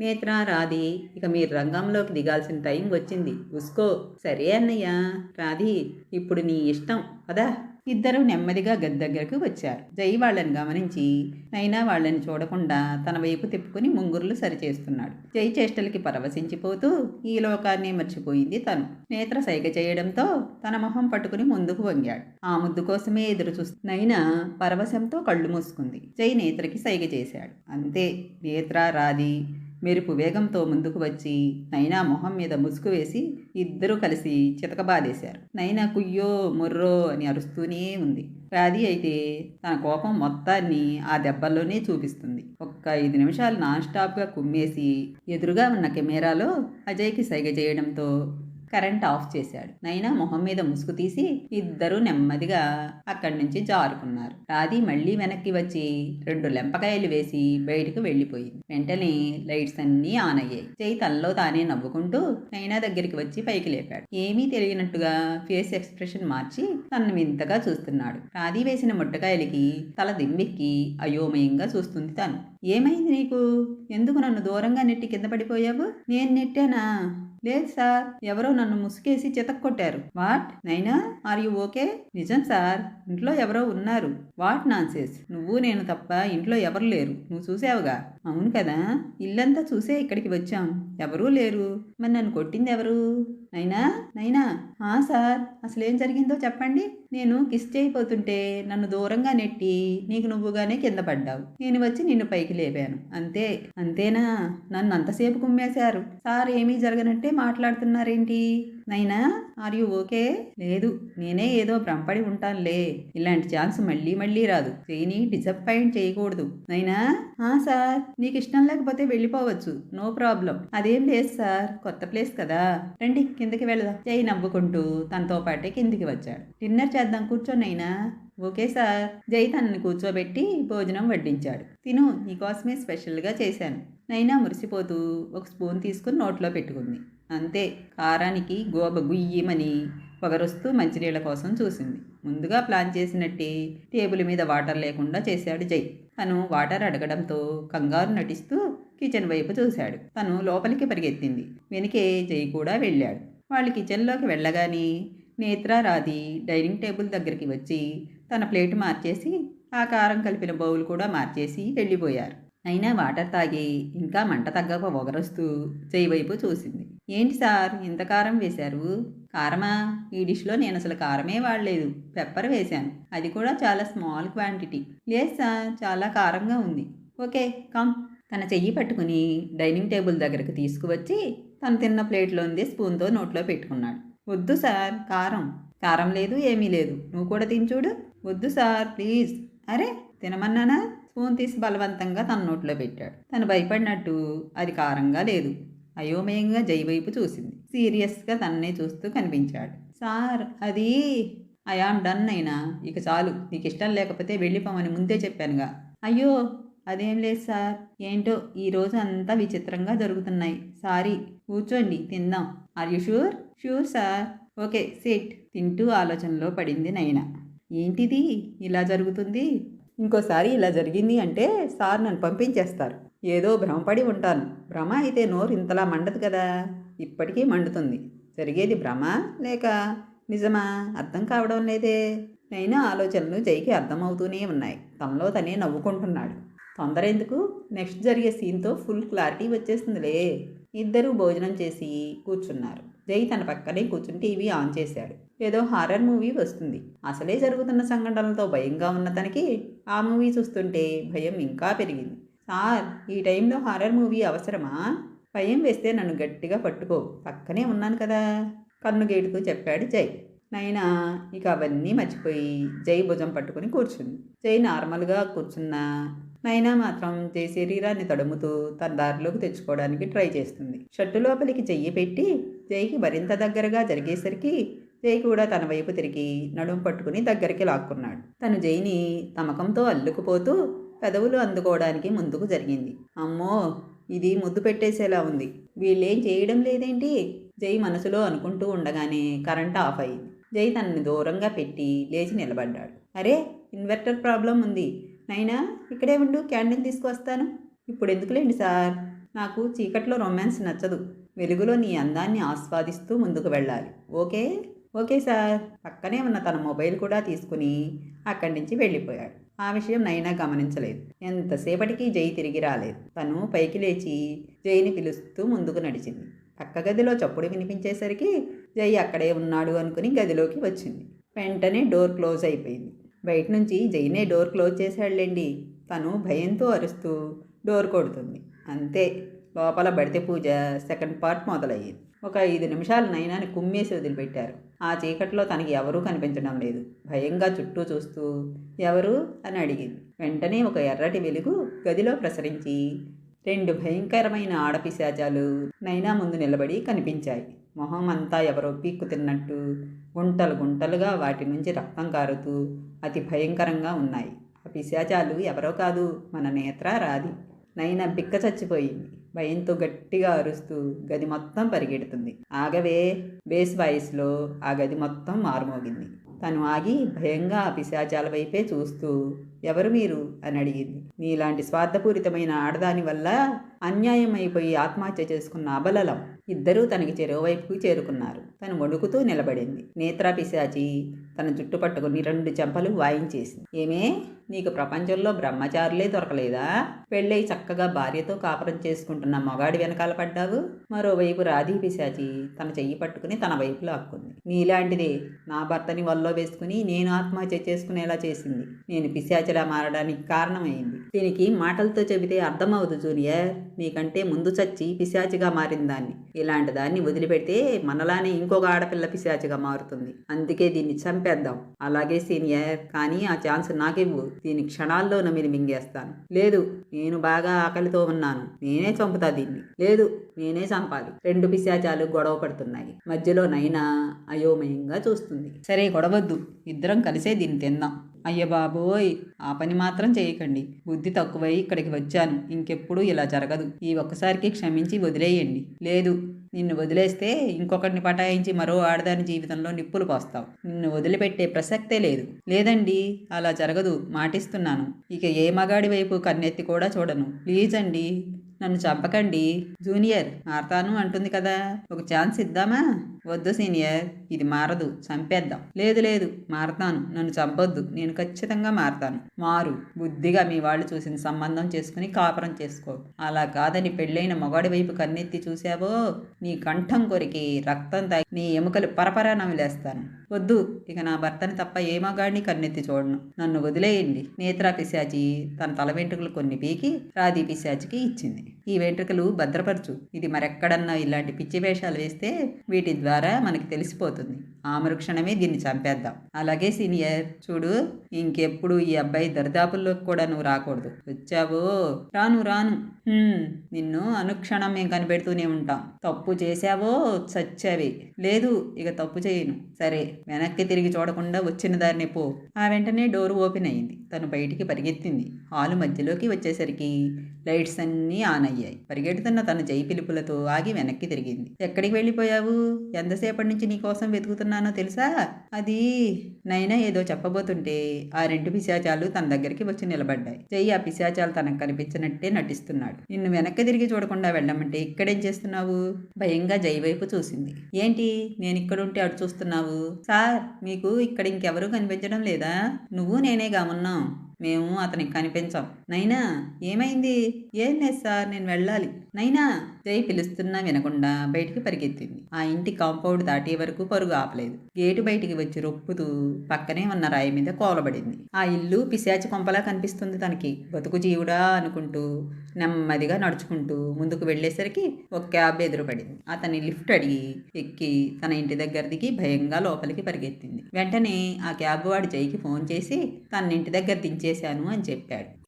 నేత్రారాధి ఇక మీరు రంగంలోకి దిగాల్సిన టైం వచ్చింది. ఉస్కో సరే అన్నయ్య రాధి ఇప్పుడు నీ ఇష్టం. కదా ఇద్దరూ నెమ్మదిగా గది దగ్గరకు వచ్చారు. జై వాళ్ళని గమనించి నైనా వాళ్ళని చూడకుండా తన వైపు తిప్పుకుని ముంగురులు సరిచేస్తున్నాడు. జై చేష్టలకి పరవశించిపోతూ ఈ లోకాన్ని మర్చిపోయింది తను. నేత్ర సైగ చేయడంతో తన మొహం పట్టుకుని ముందుకు వంగాడు. ఆ ముద్దు కోసమే ఎదురు చూస్తూ నైనా పరవశంతో కళ్ళు మూసుకుంది. జై నేత్రకి సైగ చేశాడు. అంతే. నేత్ర రాది మెరుపు వేగంతో ముందుకు వచ్చి నైనా మొహం మీద ముసుగు వేసి ఇద్దరూ కలిసి చితకబాదేశారు. నైనా కుయ్యో ముర్రో అని అరుస్తూనే ఉంది. రాధి అయితే తన కోపం మొత్తాన్ని ఆ దెబ్బల్లోనే చూపిస్తుంది. ఒక్క ఐదు నిమిషాలు నాన్ స్టాప్గా కుమ్మేసి ఎదురుగా ఉన్న కెమెరాలో అజయ్కి సైగ చేయడంతో కరెంట్ ఆఫ్ చేశాడు. నైనా మొహం మీద ముసుగు తీసి ఇద్దరూ నెమ్మదిగా అక్కడి నుంచి జారుకున్నారు. రాధి మళ్ళీ వెనక్కి వచ్చి రెండు లెంపకాయలు వేసి బయటకు వెళ్ళిపోయింది. వెంటనే లైట్స్ అన్నీ ఆన్ అయ్యాయి. చేయి తనలో తానే నవ్వుకుంటూ నైనా దగ్గరికి వచ్చి పైకి లేపాడు. ఏమీ తెలియనట్టుగా ఫేస్ ఎక్స్ప్రెషన్ మార్చి తనను వింతగా చూస్తున్నాడు. రాధి వేసిన ముట్టకాయలకి తల దిమ్మెక్కి అయోమయంగా చూస్తుంది తను. ఏమైంది నీకు? ఎందుకు నన్ను దూరంగా నెట్టి కింద పడిపోయావు? నేను నెట్టానా? లేదు సార్ ఎవరో నన్ను ముసుకేసి చితక్కొట్టారు. What? Naina? Are you okay? నిజం సార్ ఇంట్లో ఎవరో ఉన్నారు. వాట్ నాన్సెస్ నువ్వు నేను తప్ప ఇంట్లో ఎవరు లేరు. నువ్వు చూసావుగా? అవును కదా? ఇల్లంతా చూసే ఇక్కడికి వచ్చాం. ఎవరూ లేరు. మరి నన్ను కొట్టింది ఎవరు నైనా? నైనా సార్ అసలేం జరిగిందో చెప్పండి. నేను కిస్ చేయబోతుంటే నన్ను దూరంగా నెట్టి నీకు నువ్వుగానే కింద పడ్డావు. నేను వచ్చి నిన్ను పైకి లేపాను. అంతే అంతేనా? నన్ను అంతసేపు కుమ్మేశారు. సార్ ఏమీ జరగనట్టే మాట్లాడుతున్నారేంటి? నైనా ఆర్ యు ఓకే? లేదు నేనే ఏదో భ్రమపడి ఉంటానులే. ఇలాంటి ఛాన్స్ మళ్ళీ మళ్ళీ రాదు. చేయని డిసప్పాయింట్ చేయకూడదు. నైనా? ఆ సార్ నీకు ఇష్టం లేకపోతే వెళ్ళిపోవచ్చు. No problem. అదేం లేదు సార్ కొత్త ప్లేస్ కదా. రండి కిందకి వెళదాం. చేయి నవ్వుకుంటూ తనతో పాటే కిందికి వచ్చాడు. డిన్నర్ చేద్దాం కూర్చోనైనా. Okay sir. జై తనని కూర్చోబెట్టి భోజనం వడ్డించాడు. తిను నీకోసమే స్పెషల్గా చేశాను. నైనా మురిసిపోతూ ఒక స్పూన్ తీసుకుని నోట్లో పెట్టుకుంది. అంతే. కారానికి గోబ గుయ్యమని పొగరొస్తూ మంచినీళ్ళ కోసం చూసింది. ముందుగా ప్లాన్ చేసినట్టే టేబుల్ మీద వాటర్ లేకుండా చేశాడు జై. తను వాటర్ అడగడంతో కంగారు నటిస్తూ కిచెన్ వైపు చూశాడు. తను లోపలికి పరిగెత్తింది. వెనుకే జై కూడా వెళ్ళాడు. వాళ్ళు కిచెన్లోకి వెళ్ళగానే నేత్రారాధి డైనింగ్ టేబుల్ దగ్గరికి వచ్చి తన ప్లేట్ మార్చేసి ఆ కారం కలిపిన బౌల్ కూడా మార్చేసి వెళ్ళిపోయారు. అయినా వాటర్ తాగి ఇంకా మంట తగ్గక ఒగరొస్తూ చేయివైపు వైపు చూసింది. ఏంటి సార్ ఇంత కారం వేశారు? కారమా? ఈ డిష్లో నేను అసలు కారమే వాడలేదు. పెప్పర్ వేశాను. అది కూడా చాలా స్మాల్ క్వాంటిటీ. లేదు సార్ చాలా కారంగా ఉంది. Okay come. తన చెయ్యి పట్టుకుని డైనింగ్ టేబుల్ దగ్గరకు తీసుకువచ్చి తను తిన్న ప్లేట్లోంది స్పూన్తో నోట్లో పెట్టుకున్నాడు. వద్దు సార్ కారం. కారం లేదు ఏమీ లేదు. నువ్వు కూడా తిని చూడు. వద్దు సార్ ప్లీజ్. అరే తినమన్నానా? స్పూన్ తీసి బలవంతంగా తన నోట్లో పెట్టాడు. తను భయపడినట్టు అది కారంగా లేదు. అయోమయంగా జై వైపు చూసింది. సీరియస్గా తన్నే చూస్తూ కనిపించాడు. సార్ అది ఐఆమ్ డన్ అయినా. ఇక చాలు. నీకు ఇష్టం లేకపోతే వెళ్ళిపోమని ముందే చెప్పానుగా. అయ్యో అదేం లేదు సార్. ఏంటో ఈ రోజు అంతా విచిత్రంగా జరుగుతున్నాయి. సారీ కూర్చోండి తిందాం. Are you sure sure sir okay sit తింటూ ఆలోచనలో పడింది నైనా ఏంటిది? ఇలా జరుగుతుంది? ఇంకోసారి ఇలా జరిగింది అంటే సార్ నన్ను పంపించేస్తారు. ఏదో భ్రమపడి ఉంటాను. భ్రమ అయితే నోరు ఇంతలా మండదు కదా. ఇప్పటికీ మండుతుంది. జరిగేది భ్రమ లేక నిజమా? అర్థం కావడం లేదే. నైనా ఆలోచనలు జైకి అర్థమవుతూనే ఉన్నాయి. తనలో తనే నవ్వుకుంటున్నాడు. తొందర ఎందుకు నెక్స్ట్ జరిగే సీన్తో ఫుల్ క్లారిటీ వచ్చేసిందిలే. ఇద్దరూ భోజనం చేసి కూర్చున్నారు. జై తన పక్కనే కూర్చుని టీవీ ఆన్ చేశాడు. ఏదో హారర్ మూవీ వస్తుంది. అసలే జరుగుతున్న సంఘటనలతో భయంగా ఉన్న తనకి ఆ మూవీ చూస్తుంటే భయం ఇంకా పెరిగింది. సార్ ఈ టైంలో హారర్ మూవీ అవసరమా? భయం వేస్తే నన్ను గట్టిగా పట్టుకో. పక్కనే ఉన్నాను కదా. కన్ను గేటుతూ చెప్పాడు జై. నైనా ఇక అవన్నీ మర్చిపోయి జై భుజం పట్టుకుని కూర్చుంది. జై నార్మల్గా కూర్చున్నా నైనా మాత్రం జై శరీరాన్ని తడుముతూ తన దారిలోకి తెచ్చుకోవడానికి ట్రై చేస్తుంది. షర్టు లోపలికి చెయ్యి పెట్టి జైకి మరింత దగ్గరగా జరిగేసరికి జై కూడా తన వైపు తిరిగి నడుము పట్టుకుని దగ్గరికి లాక్కున్నాడు. తను జైని తమకంతో అల్లుకుపోతూ పెదవులు అందుకోవడానికి ముందుకు జరిగింది. అమ్మో ఇది ముద్దు పెట్టేసేలా ఉంది. వీళ్ళేం చేయడం లేదేంటి? జై మనసులో అనుకుంటూ ఉండగానే కరెంట్ ఆఫ్ అయింది. జై తనని దూరంగా పెట్టి లేచి నిలబడ్డాడు. అరే ఇన్వర్టర్ ప్రాబ్లం ఉంది. నైనా ఇక్కడే ఉండు క్యాండిల్ తీసుకువస్తాను. ఇప్పుడు ఎందుకులేండి సార్? నాకు చీకట్లో రొమాన్స్ నచ్చదు. వెలుగులో నీ అందాన్ని ఆస్వాదిస్తూ ముందుకు వెళ్ళాలి. ఓకే? Okay sir. పక్కనే ఉన్న తన మొబైల్ కూడా తీసుకుని అక్కడి నుంచి వెళ్ళిపోయాడు. ఆ విషయం నైనా గమనించలేదు. ఎంతసేపటికి జై తిరిగి రాలేదు. తను పైకి లేచి జైని పిలుస్తూ ముందుకు నడిచింది. పక్క గదిలో చప్పుడు వినిపించేసరికి జై అక్కడే ఉన్నాడు అనుకుని గదిలోకి వచ్చింది. వెంటనే డోర్ క్లోజ్ అయిపోయింది. బయట నుంచి జైనే డోర్ క్లోజ్ చేశాడులేండి. తను భయంతో అరుస్తూ డోర్ కొడుతుంది. అంతే లోపల బడితే పూజ సెకండ్ పార్ట్ మొదలయ్యింది. ఒక ఐదు నిమిషాలు నైనాని కుమ్మేసి వదిలిపెట్టారు. ఆ చీకట్లో తనకి ఎవరూ కనిపించడం లేదు. భయంగా చుట్టూ చూస్తూ ఎవరు అని అడిగింది. వెంటనే ఒక ఎర్రటి వెలుగు గదిలో ప్రసరించి రెండు భయంకరమైన ఆడపిశాచాలు నైనా ముందు నిలబడి కనిపించాయి. మొహం అంతా ఎవరో పీక్కు తిన్నట్టు గుంటలు గుంటలుగా వాటి నుంచి రక్తం కారుతూ అతి భయంకరంగా ఉన్నాయి. ఆ పిశాచాలు ఎవరో కాదు మన నేత్ర రాది నైనా బిక్క చచ్చిపోయింది. భయంతో గట్టిగా అరుస్తూ గది మొత్తం పరిగెడుతుంది. ఆగవే బేస్ వాయిస్లో ఆ గది మొత్తం మారుమోగింది. తను ఆగి భయంగా ఆ పిశాచాల వైపే చూస్తూ ఎవరు మీరు? అని అడిగింది. నీలాంటి స్వార్థపూరితమైన ఆడదాని వల్ల అన్యాయం అయిపోయి ఆత్మహత్య చేసుకున్న అబలలం. ఇద్దరూ తనకి చెరువువైపుకు చేరుకున్నారు. తను వణుకుతూ నిలబడింది. నేత్రా పిశాచి తన జుట్టు పట్టుకుని రెండు చెంపలు వాయించేసింది. ఏమే? నీకు ప్రపంచంలో బ్రహ్మచారులే దొరకలేదా? పెళ్ళై చక్కగా భార్యతో కాపురం చేసుకుంటున్న మగాడి వెనకాల పడ్డావు? మరోవైపు రాధీ పిశాచి తన చెయ్యి పట్టుకుని తన వైపు లాక్కుంది నీలాంటిదే నా భర్తని వల్లో వేసుకుని నేను ఆత్మహత్య చేసుకునేలా చేసింది. నేను పిశాచిలా మారడానికి కారణమైంది. దీనికి మాటలతో చెబితే అర్థమవుదు జూనియర్. నీకంటే ముందు చచ్చి పిశాచిగా మారిన దాన్ని. ఇలాంటి దాన్ని వదిలిపెడితే మనలానే ఇంకొక ఆడపిల్ల పిశాచిగా మారుతుంది. అందుకే దీన్ని చంపే కొట్టేద్దాం అలాగే సీనియర్ కానీ ఆ ఛాన్స్ నాకివ్వు. దీని క్షణాల్లో నమిలి మింగేస్తాను. లేదు నేను బాగా ఆకలితో ఉన్నాను. నేనే చంపుతా దీన్ని. లేదు నేనే చంపాలి. రెండు పిశాచాలు గొడవ పడుతున్నాయి. మధ్యలో నైనా అయోమయంగా చూస్తుంది. సరే గొడవద్దు. ఇద్దరం కలిసే దీన్ని తిందాం. అయ్య బాబోయ్ ఆ పని మాత్రం చేయకండి. బుద్ధి తక్కువై ఇక్కడికి వచ్చాను. ఇంకెప్పుడు ఇలా జరగదు. ఈ ఒక్కసారికి క్షమించి వదిలేయండి. లేదు నిన్ను వదిలేస్తే ఇంకొకరిని పటాయించి మరో ఆడదాని జీవితంలో నిప్పులు పోస్తావు. నిన్ను వదిలిపెట్టే ప్రసక్తే లేదు. లేదండి అలా జరగదు. మాటిస్తున్నాను. ఇక ఏ మగాడి వైపు కన్నెత్తి కూడా చూడను. ప్లీజ్ అండి నన్ను చంపకండి. జూనియర్ మారతాను అంటుంది కదా. ఒక ఛాన్స్ ఇద్దామా? వద్దు సీనియర్ ఇది మారదు చంపేద్దాం. లేదు లేదు మారతాను. నన్ను చంపొద్దు. నేను ఖచ్చితంగా మారతాను. మారు. బుద్ధిగా మీ వాళ్ళు చూసిన సంబంధం చేసుకుని కాపురం చేసుకో. అలా కాదని పెళ్ళైన మొగాడి వైపు కన్నెత్తి చూసావో నీ కంఠం కొరికి రక్తం తాగి నీ ఎముకలు పరపరా నమిలేస్తాను. వద్దు. ఇక నా భర్తని తప్ప ఏ మగాడిని కన్నెత్తి చూడను. నన్ను వదిలేయండి. నేత్రా పిశాచి తన తల వెంట్రుకలు కొన్ని పీకి రాధీ పిశాచికి ఇచ్చింది. ఈ వెంట్రుకలు భద్రపరచు. ఇది మరెక్కడన్నా ఇలాంటి పిచ్చి వేషాలు వేస్తే వీటి ద్వారా మనకి తెలిసిపోతుంది. ఆ మరుక్షణమే దీన్ని చంపేద్దాం. అలాగే సీనియర్ చూడు ఇంకెప్పుడు ఈ అబ్బాయి దరిదాపుల్లోకి కూడా నువ్వు రాకూడదు. వచ్చావో? రాను రాను. నిన్ను అనుక్షణం మేము కనిపెడుతూనే ఉంటాం. తప్పు చేశావో? చచ్చావి. లేదు ఇక తప్పు చేయను. సరే వెనక్కి తిరిగి చూడకుండా వచ్చిన దారిని పో. ఆ వెంటనే డోర్ ఓపెన్ అయింది. తను బయటికి పరిగెత్తింది. హాలు మధ్యలోకి వచ్చేసరికి లైట్స్ అన్నీ ఆన్ అయ్యాయి. పరిగెడుతున్న తన జై పిలుపులతో ఆగి వెనక్కి తిరిగింది. ఎక్కడికి వెళ్ళిపోయావు? ఎంతసేపటి నుంచి నీ కోసం వెతుకుతున్నానో తెలుసా? అది నైనా ఏదో చెప్పబోతుంటే ఆ రెండు పిశాచాలు తన దగ్గరికి వచ్చి నిలబడ్డాయి. జై ఆ పిశాచాలు తనకు కనిపించినట్టే నటిస్తున్నాడు. నిన్ను వెనక్కి తిరిగి చూడకుండా వెళ్ళమంటే ఇక్కడేం చేస్తున్నావు? భయంగా జై వైపు చూసింది. ఏంటి? నేను ఇక్కడుంటే అటు చూస్తున్నావు? సార్ మీకు ఇక్కడ ఇంకెవరూ కనిపించడం లేదా? నువ్వు నేనేగా ఉన్నాం. మేము అతనికి కనిపించాం. నైనా ఏమైంది? ఏం లేదు సార్ నేను వెళ్ళాలి. నైనా జై పిలుస్తున్నా వినకుండా బయటికి పరిగెత్తింది. ఆ ఇంటి కాంపౌండ్ దాటే వరకు పరుగు ఆపలేదు. గేటు బయటికి వచ్చి రొప్పుతూ పక్కనే ఉన్న రాయి మీద కోలబడింది. ఆ ఇల్లు పిశాచి కొంపలా కనిపిస్తుంది తనకి. బతుకు జీవుడా అనుకుంటూ నెమ్మదిగా నడుచుకుంటూ ముందుకు వెళ్ళేసరికి ఒక క్యాబ్ ఎదురుపడింది. అతని లిఫ్ట్ అడిగి ఎక్కి తన ఇంటి దగ్గర దిగి భయంగా లోపలికి పరిగెత్తింది. వెంటనే ఆ క్యాబ్ వాడు జైకి ఫోన్ చేసి తన ఇంటి దగ్గర చేశాను అని చెప్పాడు.